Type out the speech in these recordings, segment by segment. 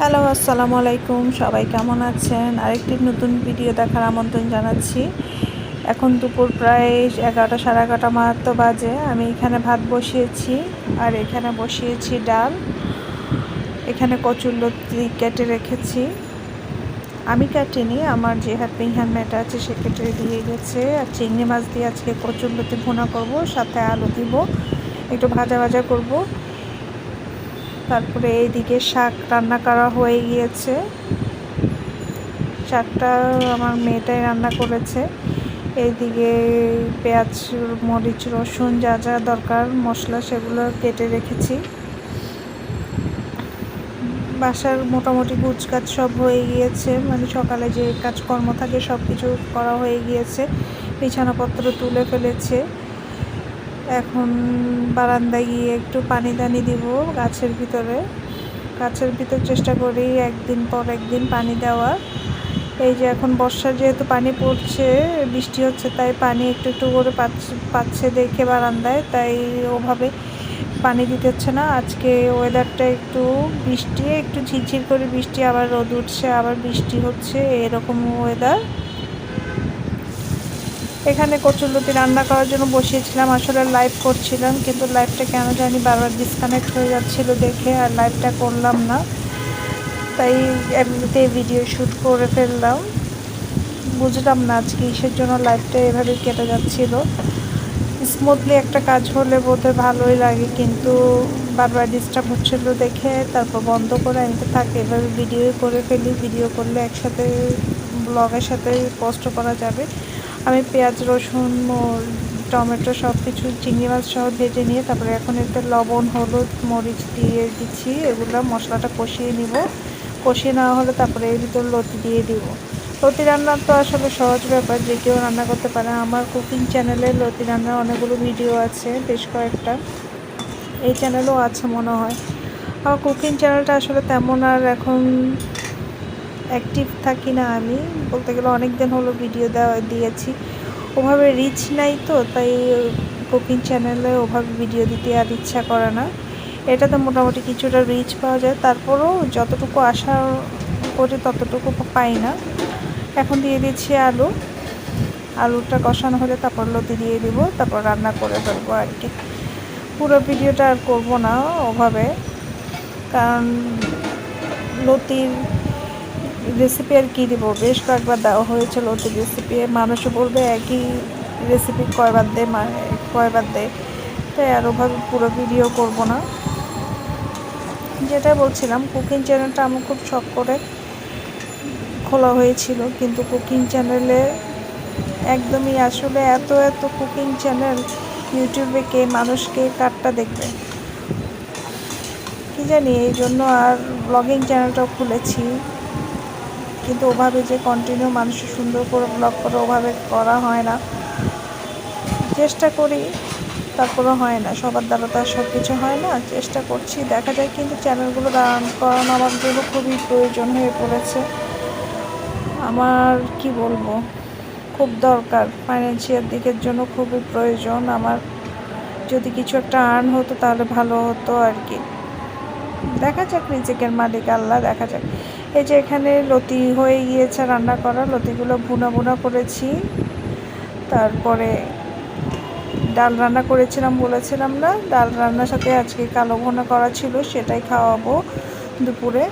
Hello, আসসালামু আলাইকুম। সবাই কেমন আছেন? আরেকটি নতুন ভিডিও দেখার আমন্ত্রণ জানাচ্ছি। এখন দুপুর প্রায় এগারোটা সাড়ে এগারোটা মাহাত্ম বাজে। আমি এখানে ভাত বসিয়েছি আর এখানে বসিয়েছি ডাল। এখানে কচুরলতি কেটে রেখেছি। আমি কাটিনি, আমার যে হ্যাপিং হ্যান্ডমেড আছে সে কেটে দিয়ে গেছে। আর চিংড়ি মাছ দিয়ে আজকে কচুরলতি ভুনা করব, সাথে আলু দিব। একটু ভাজা ভাজা করব। তারপরে এইদিকে শাক রান্না করা হয়ে গিয়েছে। শাকটা আমার মেয়েটাই রান্না করেছে। এইদিকে পেঁয়াজ, মরিচ, রসুন যা যা দরকার মশলা সেগুলো কেটে রেখেছি। বাসার মোটামুটি কাজ সব হয়ে গিয়েছে। মানে সকালে যে কাজকর্ম থাকে সব কিছু করা হয়ে গিয়েছে। বিছানাপত্র তুলে ফেলেছে। এখন বারান্দায় গিয়ে একটু পানি দানি দিব গাছের ভিতরে। গাছের ভিতর চেষ্টা করি একদিন পর একদিন পানি দেওয়ার এই যে এখন বর্ষার যেহেতু পানি পড়ছে, বৃষ্টি হচ্ছে, তাই পানি একটু একটু করে পাচ্ছে পাচ্ছে দেখে বারান্দায়, তাই ওভাবে পানি দিতে হচ্ছে না। আজকে ওয়েদারটা একটু বৃষ্টি, একটু ঝিরঝির করে বৃষ্টি, আবার রোদ উঠছে, আবার বৃষ্টি হচ্ছে, এরকম ওয়েদার এখানে কচুরলতি রান্না করার জন্য বসিয়েছিলাম। আসলে লাইভ করছিলাম, কিন্তু লাইভটা কেন জানি বারবার ডিসকানেক্ট হয়ে যাচ্ছিল দেখে আর লাইভটা করলাম না। তাই এমনিতে ভিডিও শ্যুট করে ফেললাম। বুঝলাম না আজকে কিসের জন্য লাইভটা এভাবে কেটে যাচ্ছিল। স্মুথলি একটা কাজ হলে বোধহয় ভালোই লাগে, কিন্তু বারবার ডিস্টার্ব হচ্ছিল দেখে, তারপর বন্ধ করে আমি থাকে, এভাবে ভিডিও করে ফেলি। ভিডিও করলে একসাথে ব্লগের সাথে পোস্ট করা যাবে। আমি পেঁয়াজ, রসুন টমেটো সব কিছু চিংড়ি মাছ সহ ভেজে নিয়ে তারপরে এখন এতে লবণ, হলুদ, মরিচ দিয়ে দিচ্ছি। এগুলো মশলাটা কষিয়ে নিব। কষিয়ে নেওয়া হলে তারপরে এর ভিতর লতি দিয়ে দিব। লতি রান্নার তো আসলে সহজ ব্যাপার, যে কেউ রান্না করতে পারে। আমার কুকিং চ্যানেলে লতি রান্নার অনেকগুলো ভিডিও আছে, বেশ কয়েকটা। এই চ্যানেলও আছে মনে হয়। আমার কুকিং চ্যানেলটা আসলে তেমন আর এখন অ্যাক্টিভ থাকি না আমি। বলতে গেলে অনেক দিন হলো ভিডিও দেওয়া দিয়েছি। ওভাবে রিচ নাই তো, তাই কুকিং চ্যানেলে ওভাবে ভিডিও দিতে আর ইচ্ছা করে না। এটাতে মোটামুটি কিছুটা রিচ পাওয়া যায়। তারপরেও যতটুকু আশা করি ততটুকু পাই না। এখন দিয়ে দিচ্ছি আলু। আলুটা কষানো হলে তারপর লতি দিয়ে দিব, তারপর রান্না করে ফেলব আর কি। পুরো ভিডিওটা আর করব না ওভাবে। কারণ লতির রেসিপি আর কী দেবো? বেশ কয়েকবার দেওয়া হয়েছে লতির রেসিপি মানুষও বলবে একই রেসিপি কয়বার দেয় কয়বার দেয় তাই আর ওভাবে পুরো ভিডিও করব না। যেটা বলছিলাম কুকিং চ্যানেলটা আমার খুব শখ করে খোলা হয়েছিল। কিন্তু কুকিং চ্যানেলে একদমই আসলে এত এত কুকিং চ্যানেল ইউটিউবে কে মানুষকে কারটা দেখবে? কি জানি, এই জন্য আর ব্লগিং চ্যানেলটাও খুলেছি। কিন্তু ওভাবে যে কন্টিনিউ মানুষ সুন্দর করে ব্লগ করে ওভাবে করা হয় না। চেষ্টা করি তারপরে হয় না। সবার দ্বারা তো আর সব কিছু হয় না। চেষ্টা করছি, দেখা যায় কিন্তু চ্যানেলগুলো রান করানো আমার জন্য খুবই প্রয়োজন হয়ে পড়েছে। আমার কি বলব? খুব দরকার। ফাইন্যান্সিয়াল দিকের জন্য খুবই প্রয়োজন। আমার যদি কিছু একটা আর্ন হতো তাহলে ভালো হতো আর কি। দেখা যাক, রিজিকের মালিক আল্লাহ, দেখা যাক। এই যে এখানে লতি হয়ে গিয়েছে রান্না করা, লতিগুলো ভুনা ভুনা করেছি। তারপরে ডাল রান্না করেছিলাম, বলেছিলাম না? ডাল রান্নার সাথে আজকে কালো ভুনা করা ছিল, সেটাই খাওয়াবো দুপুরে।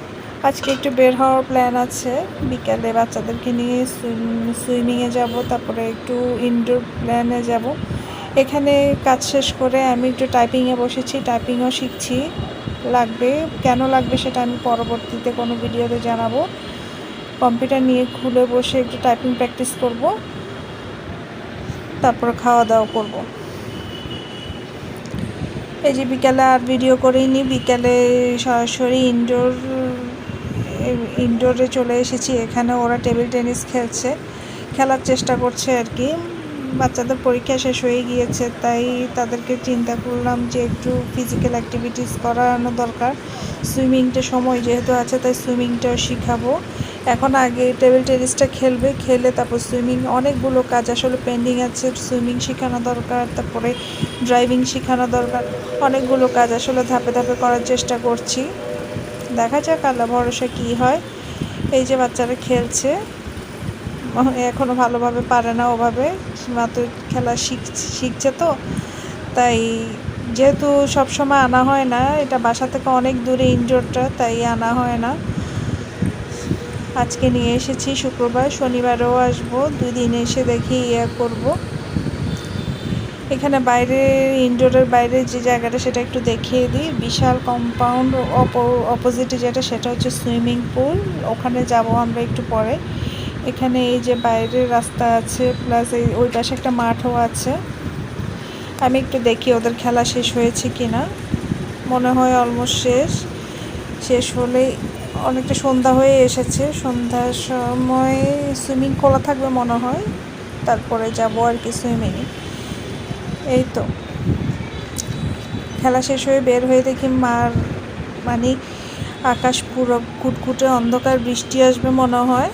আজকে একটু বের হওয়ার প্ল্যান আছে। বিকালে বাচ্চাদেরকে নিয়ে সুইমিংয়ে যাব, তারপরে একটু ইনডোর প্ল্যানে যাব। এখানে কাজ শেষ করে আমি একটু টাইপিংয়ে বসেছি টাইপিংও শিখছি। লাগবে, কেন লাগবে সেটা আমি পরবর্তীতে কোনো ভিডিওতে জানাব। কম্পিউটার নিয়ে খুলে বসে একটু টাইপিং প্র্যাকটিস করব, তারপর খাওয়া দাওয়া করব। এই যে বিকালে আর ভিডিও করিনি, বিকালে সরাসরি ইনডোর ইনডোরে চলে এসেছি, এখানে ওরা টেবিল টেনিস খেলছে, খেলার চেষ্টা করছে আর কি। বাচ্চাদের পরীক্ষা শেষ হয়ে গিয়েছে, তাই তাদেরকে চিন্তা করলাম যে একটু ফিজিক্যাল অ্যাক্টিভিটিস করানো দরকার। সুইমিংটা সময় যেহেতু আছে, তাই সুইমিংটাও শেখাবো। এখন আগে টেবিল টেনিসটা খেলবে, খেলে তারপর সুইমিং অনেকগুলো কাজ আসলে পেন্ডিং আছে। সুইমিং শেখানো দরকার, তারপরে ড্রাইভিং শেখানো দরকার, অনেকগুলো কাজ আসলে ধাপে ধাপে করার চেষ্টা করছি। দেখা যাক আল্লাহ ভরসা কী হয়। এই যে বাচ্চারা খেলছে এখনও ভালোভাবে পারে না ওভাবে। মাত্র খেলা শিখ, শিখছে তো। তাই যেহেতু সবসময় আনা হয় না, এটা বাসা থেকে অনেক দূরে ইনডোরটা, তাই আনা হয় না। আজকে নিয়ে এসেছি শুক্রবার, শনিবারেও আসব, দুই দিন এসে দেখি ইয়ে করব। এখানে বাইরে, ইনডোরের বাইরে যে জায়গাটা সেটা একটু দেখিয়ে দিই। বিশাল কম্পাউন্ড অপোজিটে যেটা, সেটা হচ্ছে সুইমিং পুল ওখানে যাব আমরা একটু পরে। এখানে এই যে বাইরের রাস্তা আছে প্লাস এই ওই পাশে একটা মাঠও আছে। আমি একটু দেখি ওদের খেলা শেষ হয়েছে কি না মনে হয় অলমোস্ট শেষ। শেষ হলেই অনেকটা সন্ধ্যা হয়ে এসেছে। সন্ধ্যার সময় সুইমিং খোলা থাকবে মনে হয়। তারপরে যাব আর কি সুইমিংয়ে এই তো। খেলা শেষ হয়ে বের হয়ে দেখি মার মানে আকাশ পুরো কুটকুটে অন্ধকার, বৃষ্টি আসবে মনে হয়।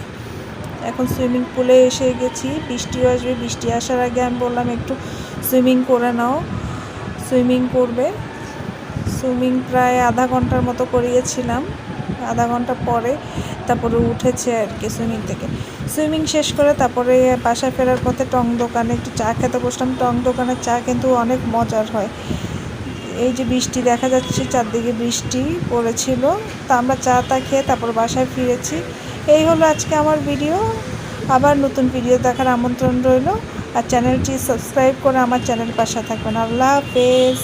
এখন সুইমিং পুলে এসে গেছি। বৃষ্টিও আসবে, বৃষ্টি আসার আগে আমি বললাম একটু সুইমিং করে নাও। সুইমিং করবে। সুইমিং প্রায় আধা ঘণ্টার মতো করিয়েছিলাম। আধা ঘণ্টা পরে তারপরে উঠেছে আর কি সুইমিং থেকে। সুইমিং শেষ করে তারপরে বাসায় ফেরার পথে টং দোকানে একটু চা খেতে বসলাম। টং দোকানের চা কিন্তু অনেক মজার হয়। এই যে বৃষ্টি দেখা যাচ্ছে, চারদিকে বৃষ্টি পড়েছিল। তা আমরা চা তা খেয়ে তারপর বাসায় ফিরেছি। এই হলো আজকে আমার ভিডিও আবার নতুন ভিডিও দেখার আমন্ত্রণ রইল। আর চ্যানেলটি সাবস্ক্রাইব করে আমার চ্যানেল পাশে থাকবেন। আল্লাহ হাফেজ।